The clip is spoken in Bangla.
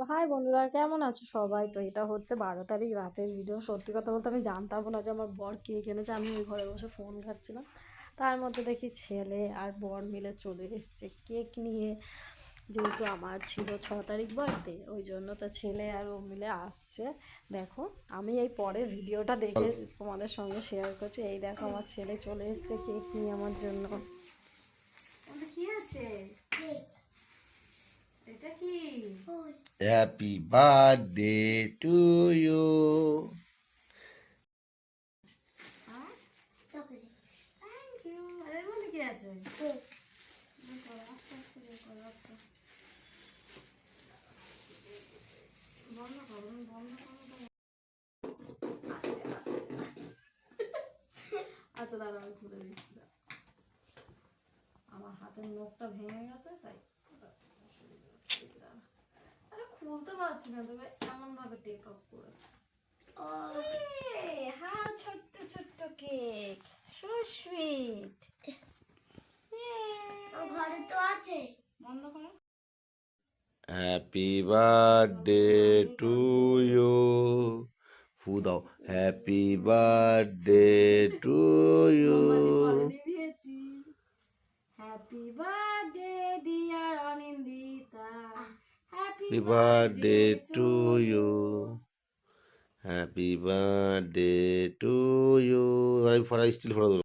তো হাই বন্ধুরা কেমন আছো সবাই? তো এটা হচ্ছে বারো তারিখ রাতের ভিডিও সত্যি কথা বলতে আমি জানতাম না যে আমার বর কে এনেছে। আমি ওই ঘরে বসে ফোন ঘাটছিলাম। তার মধ্যে দেখি ছেলে আর বর মিলে চলে এসছে। কেক নিয়ে যেহেতু আমার ছিল ছ তারিখ বার্থডে ওই জন্য তো ছেলে আর ও মিলে আসছে। দেখো আমি এই পরের ভিডিওটা দেখে তোমাদের সঙ্গে শেয়ার করছি। এই দেখো আমার ছেলে চলে এসছে কেক নিয়ে আমার জন্য। কি আছে এটা কি Happy birthday to you. Thank you আর এর মধ্যে কি আছে বের করো, আস্তে আস্তে বের করো, আচ্ছা। দাঁড়া আমি খুলে দিচ্ছি। আমার হাতের নখটা ভেঙে গেছে তাই ওটা অসুবিধা হচ্ছে, দাঁড়া। আরে পারছি না তবে এমন ভাবে টেক অফ করেছে হ্যাঁ ছোট্ট ছোট্ট কেক সো সুইট ঘরে তো আছে। বন্ধ করো। Happy birthday to you. ফু দাও। Happy birthday to you happy birthday to you. Happy birthday to to I'm for I ফরা দেবো